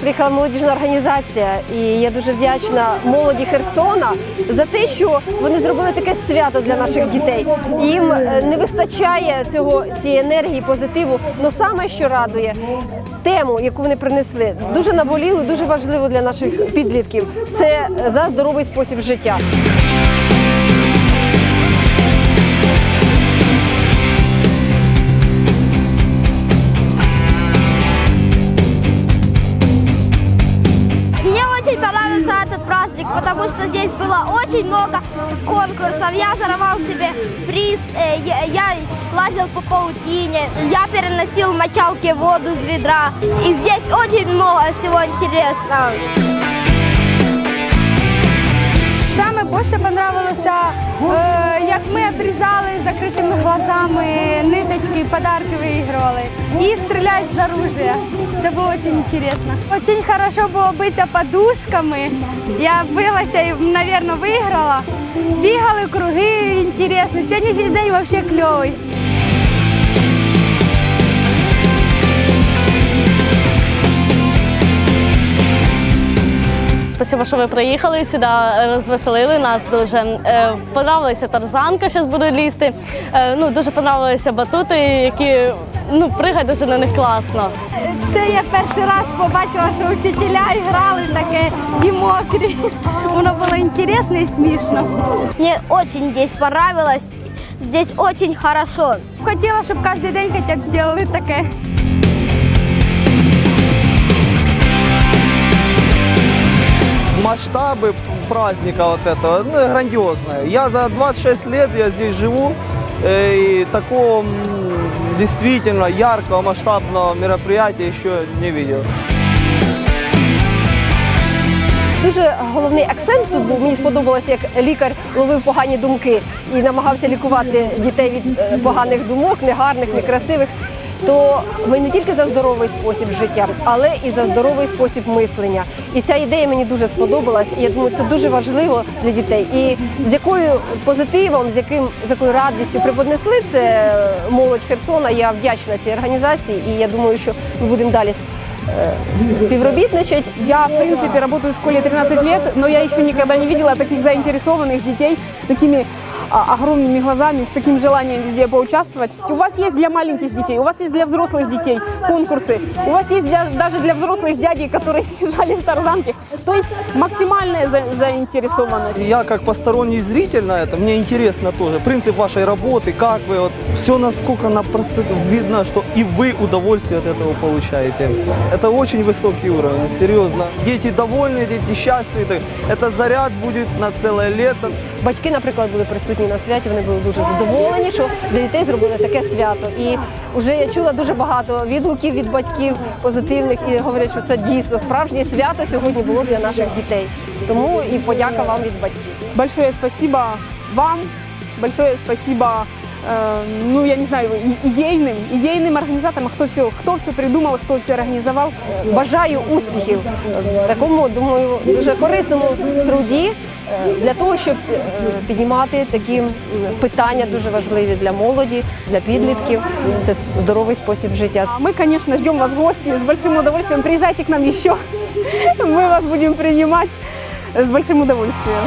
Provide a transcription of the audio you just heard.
приїхала молодіжна організація, і я дуже вдячна молоді Херсона за те, що вони зробили таке свято для наших дітей. Їм е, не вистачає цього цієї енергії, позитиву. але саме що радує. Тему, яку вони принесли, дуже наболіло, дуже важливо для наших підлітків. Це за здоровий спосіб життя. Очень понравился этот праздник, потому что здесь было очень много конкурсов. Я зарывал себе приз, э, я, я лазил по паутине, я переносил в мочалке воду с ведра. И здесь очень много всего интересного. Саме більше понравилося, як ми обрізали закритими глазами ниточки, подарки виігрували і стріляти з оружия. Це було дуже цікаво. Дуже хорошо було битися подушками. Я билася і, мабуть, виграла. Бігали круги, інтересно. Сьогоднішній день взагалі кльовий. Спасибо, що ви приїхали сюди, розвеселили нас дуже. Е, Понравилася тарзанка, зараз буде лізти. Е, Ну, дуже понравилися батути, які ну, пригать дуже на них класно. Це я перший раз побачила, що вчителя грали таке і мокрі. Воно було інтересно і смішно. Мне очень здесь понравилось. Здесь очень хорошо. Хотіла, щоб кожен день хоча б робили таке. масштабы праздника вот этого ну, грандиозные. Я за 26 лет я здесь живу, э, и такого м, действительно яркого масштабного мероприятия еще не видел. Дуже головний акцент тут був. Мені сподобалося, як лікар ловив погані думки і намагався лікувати дітей від е, поганих думок, негарних, некрасивих. То ми не тільки за здоровий спосіб життя, але і за здоровий спосіб мислення. І ця ідея мені дуже сподобалась. І я думаю, це дуже важливо для дітей. І з якою позитивом, з яким з якою радістю преподнесли це е, молодь Херсона. Я вдячна цій організації, і я думаю, що ми будемо далі е, співробітничати. Я, в принципе, работаю в школе 13 лет, но я еще никогда не видела таких заинтересованных детей с такими огромными глазами, с таким желанием везде поучаствовать. У вас есть для маленьких детей, у вас есть для взрослых детей конкурсы, у вас есть для- даже для взрослых дядей, которые съезжали с тарзанки. То есть максимальная за- заинтересованность. Я как посторонний зритель на это, мне интересно тоже принцип вашей работы, как вы, вот, все насколько на просто видно, что и вы удовольствие от этого получаете. Это очень высокий уровень, серьезно. Дети довольны, дети счастливы, это- заряд будет на целое лето. Батьки, наприклад, були присутні на святі. Вони були дуже задоволені, що для дітей зробили таке свято. І вже я чула дуже багато відгуків від батьків позитивних і говорять, що це дійсно справжнє свято сьогодні було для наших дітей. Тому і подяка вам від батьків. Большое спасибо вам, большое спасибо, э, ну, я не знаю, и- идейным, идейным организаторам, кто все, кто все придумал, кто все организовал. Бажаю успіхів в такому, думаю, дуже корисному труді е, для того, щоб е, піднімати такі питання дуже важливі для молоді, для підлітків. Це здоровий спосіб життя. Ми, звісно, конечно, ждем вас в гості з большим удовольствием. Приїжджайте к нам ще. Ми вас будемо приймати з большим удовольствием.